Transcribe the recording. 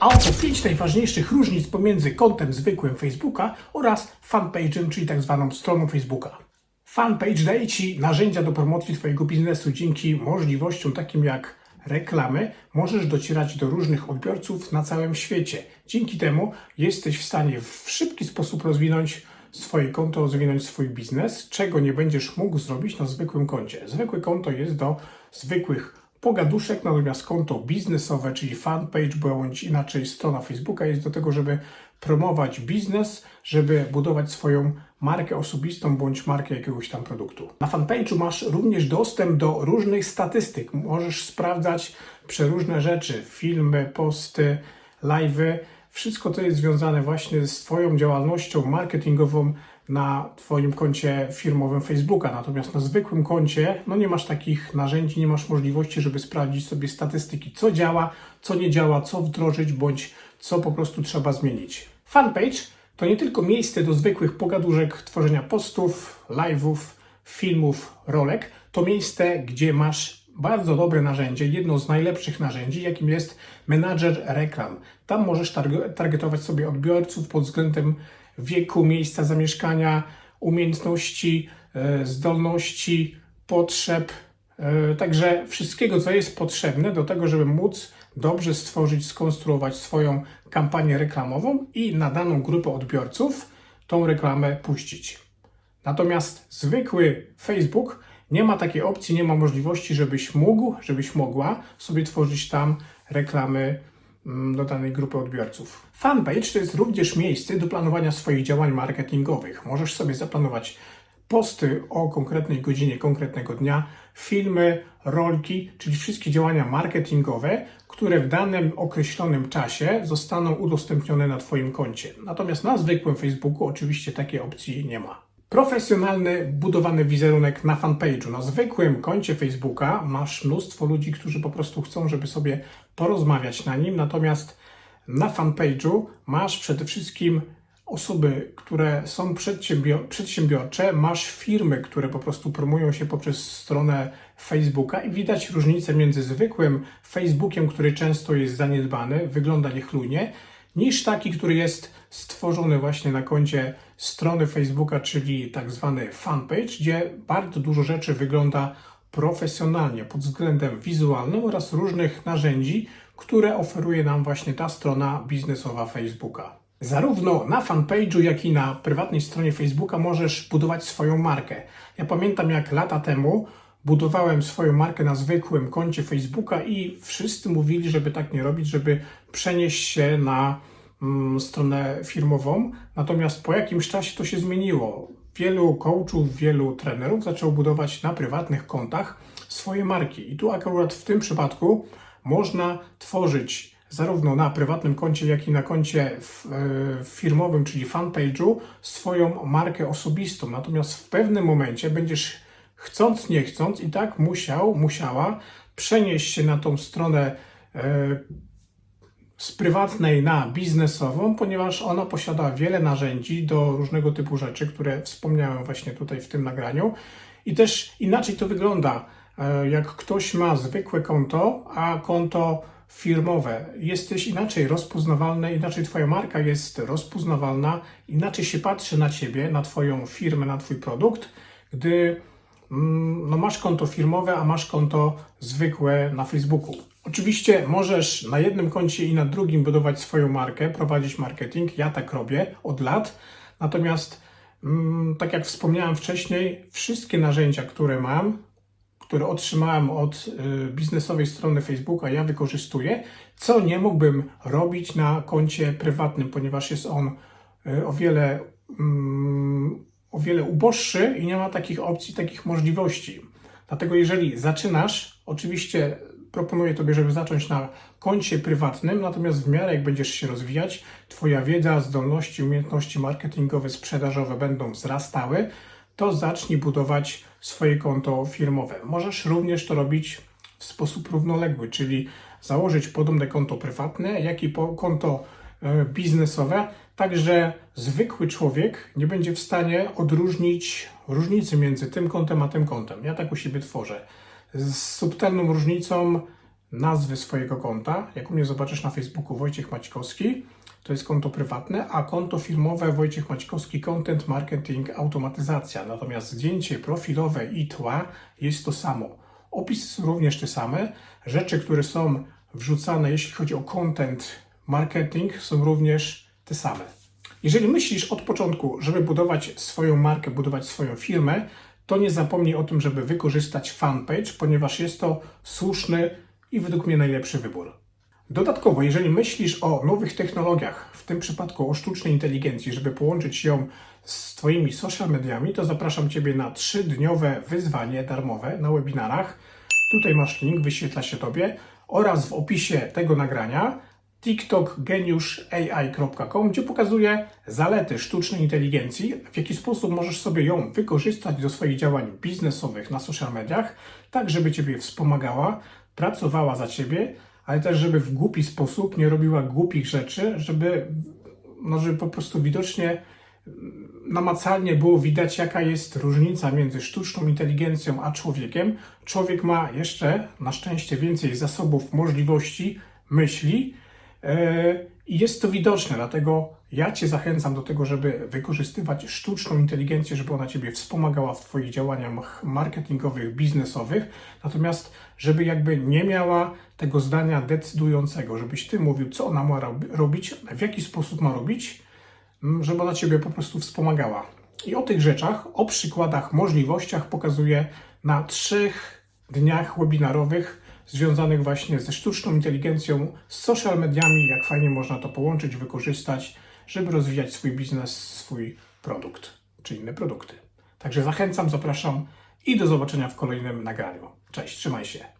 A oto 5 najważniejszych różnic pomiędzy kontem zwykłym Facebooka oraz fanpage'em, czyli tak zwaną stroną Facebooka. Fanpage daje Ci narzędzia do promocji Twojego biznesu dzięki możliwościom takim jak reklamy. Możesz docierać do różnych odbiorców na całym świecie. Dzięki temu jesteś w stanie w szybki sposób rozwinąć swoje konto, rozwinąć swój biznes, czego nie będziesz mógł zrobić na zwykłym koncie. Zwykłe konto jest do zwykłych pogaduszek, natomiast konto biznesowe, czyli fanpage, bądź inaczej strona Facebooka jest do tego, żeby promować biznes, żeby budować swoją markę osobistą bądź markę jakiegoś tam produktu. Na fanpage'u masz również dostęp do różnych statystyk. Możesz sprawdzać przeróżne rzeczy, filmy, posty, live'y. Wszystko to jest związane właśnie z Twoją działalnością marketingową na Twoim koncie firmowym Facebooka. Natomiast na zwykłym koncie no nie masz takich narzędzi, nie masz możliwości, żeby sprawdzić sobie statystyki, co działa, co nie działa, co wdrożyć, bądź co po prostu trzeba zmienić. Fanpage to nie tylko miejsce do zwykłych pogaduszek, tworzenia postów, live'ów, filmów, rolek. To miejsce, gdzie masz bardzo dobre narzędzie, jedno z najlepszych narzędzi, jakim jest menadżer reklam. Tam możesz targ- targetować sobie odbiorców pod względem wieku, miejsca zamieszkania, umiejętności, e, zdolności, potrzeb, e, także wszystkiego, co jest potrzebne do tego, żeby móc dobrze stworzyć, skonstruować swoją kampanię reklamową i na daną grupę odbiorców tą reklamę puścić. Natomiast zwykły Facebook nie ma takiej opcji, nie ma możliwości, żebyś mógł, żebyś mogła sobie tworzyć tam reklamy do danej grupy odbiorców. Fanpage to jest również miejsce do planowania swoich działań marketingowych. Możesz sobie zaplanować posty o konkretnej godzinie, konkretnego dnia, filmy, rolki, czyli wszystkie działania marketingowe, które w danym określonym czasie zostaną udostępnione na Twoim koncie. Natomiast na zwykłym Facebooku oczywiście takiej opcji nie ma. Profesjonalny, budowany wizerunek na fanpage'u. Na zwykłym koncie Facebooka masz mnóstwo ludzi, którzy po prostu chcą, żeby sobie porozmawiać na nim, natomiast na fanpage'u masz przede wszystkim osoby, które są przedsiębior- przedsiębiorcze, masz firmy, które po prostu promują się poprzez stronę Facebooka i widać różnicę między zwykłym Facebookiem, który często jest zaniedbany, wygląda niechlujnie, niż taki, który jest stworzony właśnie na koncie strony Facebooka, czyli tak zwany fanpage, gdzie bardzo dużo rzeczy wygląda profesjonalnie pod względem wizualnym oraz różnych narzędzi, które oferuje nam właśnie ta strona biznesowa Facebooka. Zarówno na fanpage'u, jak i na prywatnej stronie Facebooka możesz budować swoją markę. Ja pamiętam, jak lata temu budowałem swoją markę na zwykłym koncie Facebooka i wszyscy mówili, żeby tak nie robić, żeby przenieść się na mm, stronę firmową. Natomiast po jakimś czasie to się zmieniło. Wielu coachów, wielu trenerów zaczęło budować na prywatnych kontach swoje marki. I tu akurat w tym przypadku można tworzyć zarówno na prywatnym koncie, jak i na koncie e, firmowym, czyli fanpage'u, swoją markę osobistą. Natomiast w pewnym momencie będziesz chcąc, nie chcąc, i tak musiał, musiała przenieść się na tą stronę e, z prywatnej na biznesową, ponieważ ona posiada wiele narzędzi do różnego typu rzeczy, które wspomniałem właśnie tutaj w tym nagraniu. I też inaczej to wygląda, e, jak ktoś ma zwykłe konto, a konto firmowe. Jesteś inaczej rozpoznawalny, inaczej Twoja marka jest rozpoznawalna, inaczej się patrzy na Ciebie, na Twoją firmę, na Twój produkt, gdy no masz konto firmowe, a masz konto zwykłe na Facebooku. Oczywiście możesz na jednym koncie i na drugim budować swoją markę, prowadzić marketing. Ja tak robię od lat. Natomiast, mm, tak jak wspomniałem wcześniej, wszystkie narzędzia, które mam, które otrzymałem od y, biznesowej strony Facebooka, ja wykorzystuję, co nie mógłbym robić na koncie prywatnym, ponieważ jest on y, o wiele, mm, o wiele uboższy i nie ma takich opcji, takich możliwości. Dlatego jeżeli zaczynasz, oczywiście proponuję Tobie, żeby zacząć na koncie prywatnym, natomiast w miarę jak będziesz się rozwijać, Twoja wiedza, zdolności, umiejętności marketingowe, sprzedażowe będą wzrastały, to zacznij budować swoje konto firmowe. Możesz również to robić w sposób równoległy, czyli założyć podobne konto prywatne, jak i konto biznesowe, tak że zwykły człowiek nie będzie w stanie odróżnić różnicy między tym kontem a tym kontem. Ja tak u siebie tworzę. Z subtelną różnicą nazwy swojego konta. Jak u mnie zobaczysz na Facebooku Wojciech Maćkowski, to jest konto prywatne, a konto firmowe Wojciech Maćkowski Content Marketing Automatyzacja. Natomiast zdjęcie profilowe i tła jest to samo. Opisy są również te same. Rzeczy, które są wrzucane, jeśli chodzi o content marketing, są również te same. Jeżeli myślisz od początku, żeby budować swoją markę, budować swoją firmę, to nie zapomnij o tym, żeby wykorzystać fanpage, ponieważ jest to słuszny i według mnie najlepszy wybór. Dodatkowo, jeżeli myślisz o nowych technologiach, w tym przypadku o sztucznej inteligencji, żeby połączyć ją z Twoimi social mediami, to zapraszam Ciebie na trzydniowe wyzwanie darmowe na webinarach. Tutaj masz link, wyświetla się Tobie oraz w opisie tego nagrania tiktokgeniuszai.com, gdzie pokazuję zalety sztucznej inteligencji, w jaki sposób możesz sobie ją wykorzystać do swoich działań biznesowych na social mediach, tak żeby Ciebie wspomagała, pracowała za Ciebie, ale też żeby w głupi sposób nie robiła głupich rzeczy, żeby, no, żeby po prostu widocznie namacalnie było widać, jaka jest różnica między sztuczną inteligencją a człowiekiem. Człowiek ma jeszcze, na szczęście, więcej zasobów, możliwości, myśli i jest to widoczne. Dlatego ja Cię zachęcam do tego, żeby wykorzystywać sztuczną inteligencję, żeby ona Ciebie wspomagała w Twoich działaniach marketingowych, biznesowych. Natomiast, żeby jakby nie miała tego zdania decydującego, żebyś Ty mówił, co ona ma rob- robić, w jaki sposób ma robić, m, żeby ona Ciebie po prostu wspomagała. I o tych rzeczach, o przykładach, możliwościach pokazuję na trzech dniach webinarowych związanych właśnie ze sztuczną inteligencją, z social mediami, jak fajnie można to połączyć, wykorzystać, żeby rozwijać swój biznes, swój produkt czy inne produkty. Także zachęcam, zapraszam i do zobaczenia w kolejnym nagraniu. Cześć, trzymaj się.